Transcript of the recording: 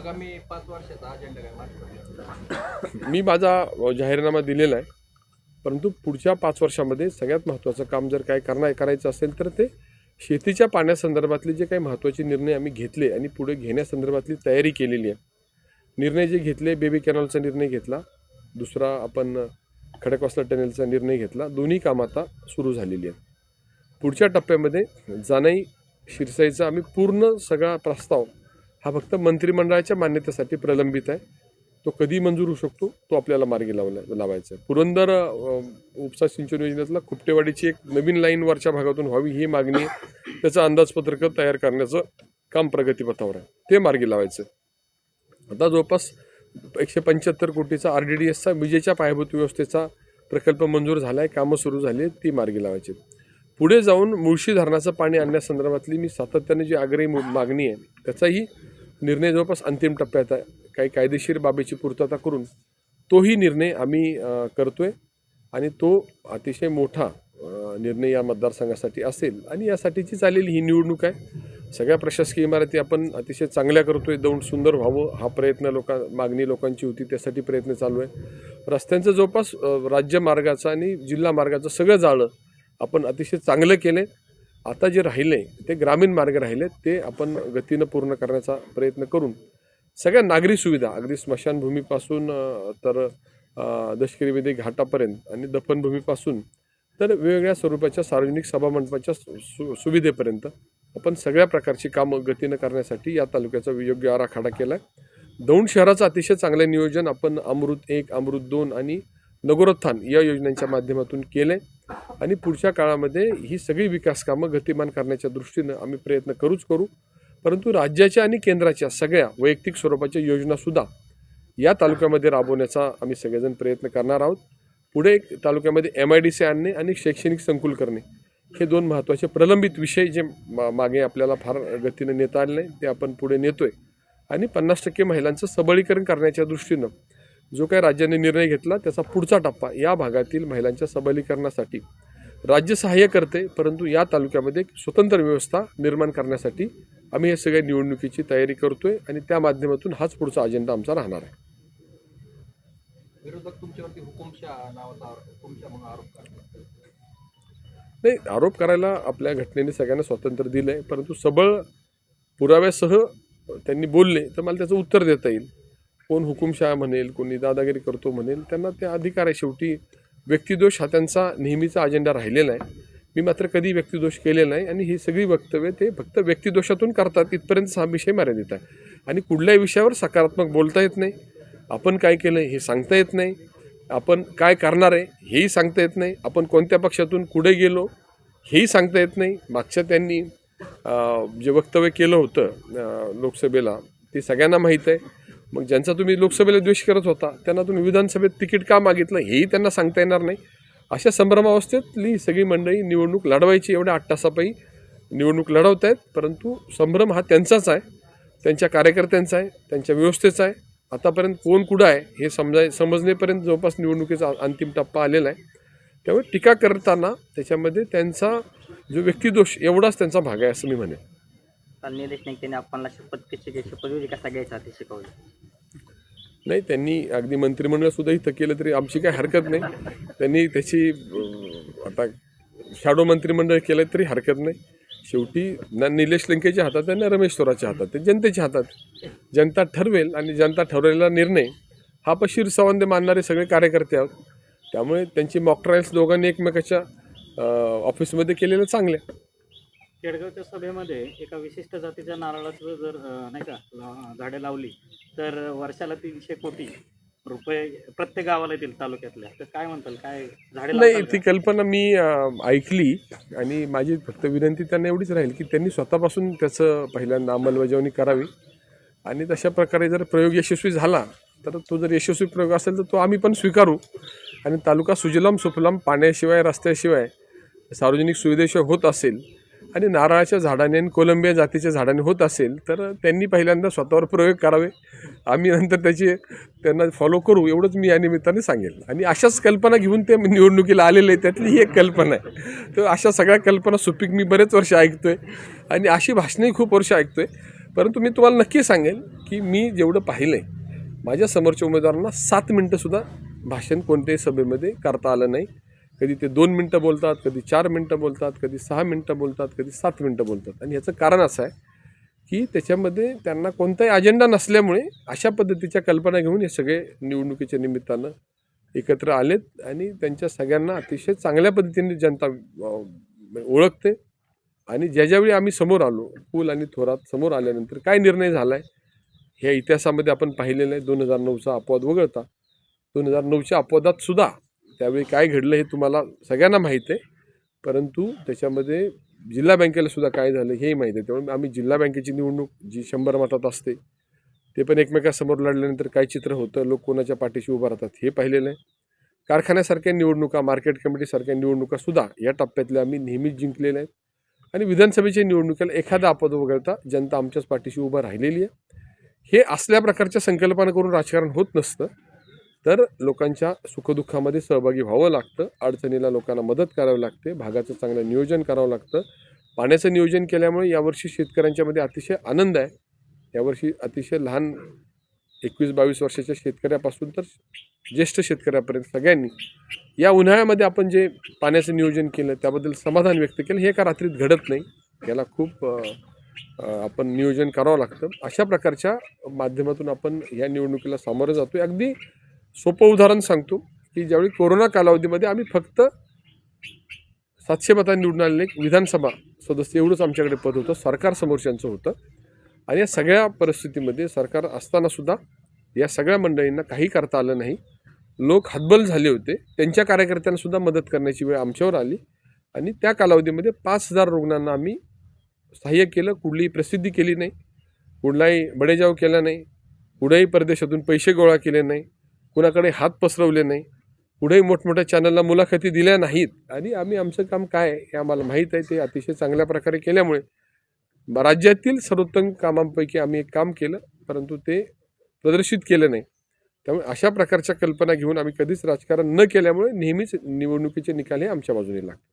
आगामी पाच वर्षाचा अजेंडा काय मी माझा जाहीरनामा दिलेला आहे. परंतु पुढच्या पाच वर्षामध्ये सगळ्यात महत्त्वाचं काम जर काय करणार करायचं असेल तर ते शेतीच्या पाण्यासंदर्भातले जे काही महत्त्वाचे निर्णय आम्ही घेतले आणि पुढे घेण्यासंदर्भातली तयारी केलेली आहे. निर्णय जे घेतले बेबी कॅनॉलचा निर्णय घेतला दुसरा आपण खडकवासला टनेलचा निर्णय घेतला दोन्ही कामं आता सुरू झालेली आहेत. पुढच्या टप्प्यामध्ये जानाई शिरसाईचा आम्ही पूर्ण सगळा प्रस्ताव हा फक्त मंत्रिमंडळाच्या मान्यतेसाठी प्रलंबित आहे. तो कधी मंजूर होऊ शकतो तो आपल्याला मार्गी लावला लावायचा आहे. पुरंदर उपसा सिंचन योजनेतला खुपटेवाडीची एक नवीन लाईन वरच्या भागातून व्हावी ही मागणी त्याचं अंदाजपत्रक तयार करण्याचं काम प्रगतीपथावर आहे. ते मार्गी लावायचं आता जवळपास एकशे पंच्याहत्तर कोटीचा आर डी डी एसचा विजेच्या पायाभूत व्यवस्थेचा प्रकल्प मंजूर झाला आहे कामं सुरू झाली आहेत ती मार्गी लावायची पुढे जाऊन मुळशी धरणाचं पाणी आणण्यासंदर्भातली मी सातत्याने जी आग्रही मु- मागणी आहे त्याचाही निर्णय जवळपास अंतिम टप्प्यात आहे. काही कायदेशीर बाबीची पूर्तता करून तोही निर्णय आम्ही करतो आहे आणि तो अतिशय मोठा निर्णय या मतदारसंघासाठी असेल. आणि यासाठीची चालेली ही निवडणूक आहे. सगळ्या प्रशासकीय इमारती आपण अतिशय चांगल्या करतोय. दौंड सुंदर व्हावं हा प्रयत्न लोका मागणी लोकांची होती. त्यासाठी प्रयत्न चालू आहे. रस्त्यांचं जवळपास राज्य मार्गाचं आणि जिल्हा मार्गाचं सगळं जाळं आपण अतिशय चांगलं केलं आता जे राहिले ते ग्रामीण मार्ग राहिले ते आपण गतीनं पूर्ण करण्याचा प्रयत्न करून सगळ्या नागरी सुविधा अगदी स्मशानभूमीपासून तर दशकिरीवेदी वेदी घाटापर्यंत आणि दफनभूमीपासून तर वेगवेगळ्या स्वरूपाच्या सार्वजनिक सभामंडपाच्या सु सु- सुविधेपर्यंत आपण सगळ्या प्रकारची कामं गतीनं करण्यासाठी या तालुक्याचा योग्य आराखडा केला आहे दौंड शहराचं अतिशय चांगलं नियोजन आपण अमृत एक अमृत दोन आणि नगरोत्थान या योजनांच्या माध्यमातून केलं. आहे आणि पुढच्या काळामध्ये ही सगळी विकास कामं गतिमान करण्याच्या दृष्टीनं आम्ही प्रयत्न करूच करू. परंतु राज्याच्या आणि केंद्राच्या सगळ्या वैयक्तिक स्वरूपाच्या योजनासुद्धा या तालुक्यामध्ये राबवण्याचा आम्ही सगळेजण प्रयत्न करणार आहोत. पुढे एक तालुक्यामध्ये एम आय डी सी आणणे आणि शैक्षणिक संकुल करणे हे दोन महत्त्वाचे प्रलंबित विषय जे मा- मागे आपल्याला फार गतीनं नेता आले नाही ते आपण पुढे नेतोय. आणि पन्नास टक्के महिलांचं सबळीकरण करण्याच्या दृष्टीनं जो काही राज्याने निर्णय घेतला त्याचा पुढचा टप्पा या भागातील महिलांच्या सबलीकरणासाठी. राज्य सहाय्य करते परंतु या तालुक्यामध्ये स्वतंत्र व्यवस्था निर्माण करण्यासाठी आम्ही हे सगळ्या निवडणुकीची तयारी करतोय आणि त्या माध्यमातून हाच पुढचा अजेंडा आमचा राहणार आहे. नाही आरोप करायला आपल्या घटनेने सगळ्यांना स्वातंत्र्य दिलं आहे परंतु सबळ पुराव्यासह त्यांनी बोलले तर मला त्याचं उत्तर देता येईल. कोण हुकुमशाह म्हणेल कोणी दादागिरी करतो म्हणेल त्यांना ते अधिकार आहे शेवटी व्यक्तिदोष हा त्यांचा नेहमीचा अजेंडा राहिलेला आहे. मी मात्र कधी व्यक्तिदोष केलेला नाही आणि ही सगळी वक्तव्य ते फक्त व्यक्तिदोषातून करतात इथपर्यंत हा विषय मर्यादित आहे. आणि कुठल्याही विषयावर सकारात्मक बोलता येत नाही. आपण काय केलं हे सांगता येत नाही. आपण काय करणार आहे हेही सांगता येत नाही. आपण कोणत्या पक्षातून कुठे गेलो हेही सांगता येत नाही. मागच्या त्यांनी जे वक्तव्य केलं होतं लोकसभेला ते सगळ्यांना माहीत आहे. मग ज्यांचा तुम्ही लोकसभेला द्वेष करत होता त्यांना तुम्ही विधानसभेत तिकीट का मागितलं हेही त्यांना सांगता येणार नाही. अशा संभ्रमावस्थेतली सगळी मंडळी निवडणूक लढवायची एवढ्या आठ तासापायी निवडणूक लढवत आहेत परंतु संभ्रम हा त्यांचाच आहे. त्यांच्या कार्यकर्त्यांचा आहे त्यांच्या व्यवस्थेचा आहे. आतापर्यंत कोण कुठं आहे हे समजाय समजण्यापर्यंत जवळपास निवडणुकीचा अंतिम टप्पा आलेला आहे. त्यामुळे टीका करताना त्याच्यामध्ये त्यांचा जो व्यक्तिदोष एवढाच त्यांचा भाग आहे असं मी म्हणेन. काल निलेश नाईक त्यांनी आपल्याला शपथ कशी घ्यायची पदवी कसा घ्यायचा ते शिकवलं नाही त्यांनी अगदी मंत्रिमंडळ सुद्धा इथं केलं तरी आमची काही हरकत नाही. त्यांनी त्याची आता शॅडो मंत्रिमंडळ केलं तरी हरकत नाही. शेवटी ना निलेश लंकेच्या हातात आहे ना रमेश थोराच्या हातात ते जनतेच्या हातात जनता ठरवेल आणि जनता ठरवलेला निर्णय हा पशीर संबंध मानणारे सगळे कार्यकर्ते आहोत. त्यामुळे त्यांची मॉक ट्रायल्स दोघांनी एकमेकाच्या ऑफिसमध्ये केलेलं चांगलं आहे केडगावच्या सभेमध्ये एका विशिष्ट जातीच्या नारळाचं जर नाही का झाडे लावली तर वर्षाला तीनशे कोटी रुपये प्रत्येक गावाला येतील तालुक्यातल्या. तर काय म्हणताल? काय झाडे नाही ती? कल्पना मी ऐकली आणि माझी फक्त विनंती त्यांना एवढीच राहील की त्यांनी स्वतःपासून त्याचं पहिल्यांदा अंमलबजावणी करावी. आणि तशा प्रकारे जर प्रयोग यशस्वी झाला तर तो जर यशस्वी प्रयोग असेल तर तो आम्ही पण स्वीकारू. आणि तालुका सुजलाम सुफलाम पाण्याशिवाय रस्त्याशिवाय सार्वजनिक सुविधेशिवाय होत असेल आणि नारळाच्या झाडाने आणि कोलंबिया जातीच्या झाडाने होत असेल तर त्यांनी पहिल्यांदा स्वतःवर प्रयोग करावे. आम्ही नंतर त्याची त्यांना फॉलो करू एवढंच मी या निमित्ताने सांगेल. आणि अशाच कल्पना घेऊन ते निवडणुकीला आलेले आहे त्यातली ही एक कल्पना आहे. तर अशा सगळ्या कल्पना सुपीक मी बरेच वर्ष ऐकतो आहे आणि अशी भाषणंही खूप वर्ष ऐकतो आहे परंतु मी तुम्हाला नक्की सांगेल की मी जेवढं पाहिलं आहे माझ्या समोरच्या उमेदवारांना सात मिनटंसुद्धा भाषण कोणत्याही सभेमध्ये करता आलं नाही. कधी ते दोन मिनटं बोलतात कधी चार मिनटं बोलतात कधी सहा मिनटं बोलतात कधी सात मिनटं बोलतात. आणि याचं कारण असं आहे की त्याच्यामध्ये त्यांना कोणताही अजेंडा नसल्यामुळे अशा पद्धतीच्या कल्पना घेऊन हे सगळे निवडणुकीच्या निमित्तानं एकत्र आलेत आणि त्यांच्या सगळ्यांना अतिशय चांगल्या पद्धतीने जनता म्हणजे ओळखते. आणि ज्या ज्यावेळी आम्ही समोर आलो पूल आणि थोरात समोर आल्यानंतर काय निर्णय झाला आहे ह्या इतिहासामध्ये आपण पाहिलेलं आहे. दोन हजार नऊचा अपवाद वगळता दोन हजार नऊच्या अपवादात सुद्धा त्यावेळी काय घडलं हे तुम्हाला सगळ्यांना माहीत आहे. परंतु त्याच्यामध्ये जिल्हा बँकेला सुद्धा काय झालं हेही माहीत आहे. त्यामुळे आम्ही जिल्हा बँकेची निवडणूक जी शंभर मतात असते ते पण एकमेकासमोर लढल्यानंतर काय चित्र होतं लोक कोणाच्या पाठीशी उभं राहतात हे पाहिलेलं आहे. कारखान्यासारख्या निवडणुका मार्केट कमिटीसारख्या निवडणुकासुद्धा या टप्प्यातल्या आम्ही नेहमीच जिंकलेल्या आहेत. आणि विधानसभेच्या निवडणुकीला एखादा अपद वगळता जनता आमच्याच पाठीशी उभं राहिलेली आहे. हे असल्या प्रकारच्या संकल्पना करून राजकारण होत नसतं. तर लोकांच्या सुखदुःखामध्ये सहभागी व्हावं लागतं. अडचणीला लोकांना मदत करावी लागते. भागाचं चांगलं नियोजन करावं लागतं. पाण्याचं नियोजन केल्यामुळे यावर्षी शेतकऱ्यांच्यामध्ये अतिशय आनंद आहे. यावर्षी अतिशय लहान एकवीस बावीस वर्षाच्या शेतकऱ्यापासून तर ज्येष्ठ शेतकऱ्यापर्यंत सगळ्यांनी या उन्हाळ्यामध्ये आपण जे पाण्याचं नियोजन केलं त्याबद्दल समाधान व्यक्त केलं हे एका रात्रीत घडत नाही. याला खूप आपण नियोजन करावं लागतं. अशा प्रकारच्या माध्यमातून आपण या निवडणुकीला सामोरं जातो अगदी सोपं उदाहरण सांगतो की ज्यावेळी कोरोना कालावधीमध्ये आम्ही फक्त सातशे मतांनी निवडून आलेले एक विधानसभा सदस्य एवढंच आमच्याकडे पद होतं सरकार समोरच्यांचं होतं. आणि या सगळ्या परिस्थितीमध्ये सरकार असतानासुद्धा या सगळ्या मंडळींना काही करता आलं नाही. लोक हतबल झाले होते. त्यांच्या कार्यकर्त्यांनासुद्धा मदत करण्याची वेळ आमच्यावर आली. आणि त्या कालावधीमध्ये पाच हजार रुग्णांना आम्ही सहाय्य केलं. कुठलीही प्रसिद्धी केली नाही. कुठलाही बडेजाव केला नाही. कुठेही परदेशातून पैसे गोळा केले नाही. कुणाकडे हात पसरवले नाही. कुठेही मोठमोठ्या चॅनलला मुलाखती दिल्या नाहीत. आणि आम्ही आमचं काम काय आहे हे आम्हाला माहीत आहे. ते अतिशय चांगल्या प्रकारे केल्यामुळे राज्यातील सर्वोत्तम कामांपैकी आम्ही एक काम केलं परंतु ते प्रदर्शित केलं नाही. त्यामुळे अशा प्रकारच्या कल्पना घेऊन आम्ही कधीच राजकारण न केल्यामुळे नेहमीच निवडणुकीचे निकाल हे आमच्या बाजूने लागतात.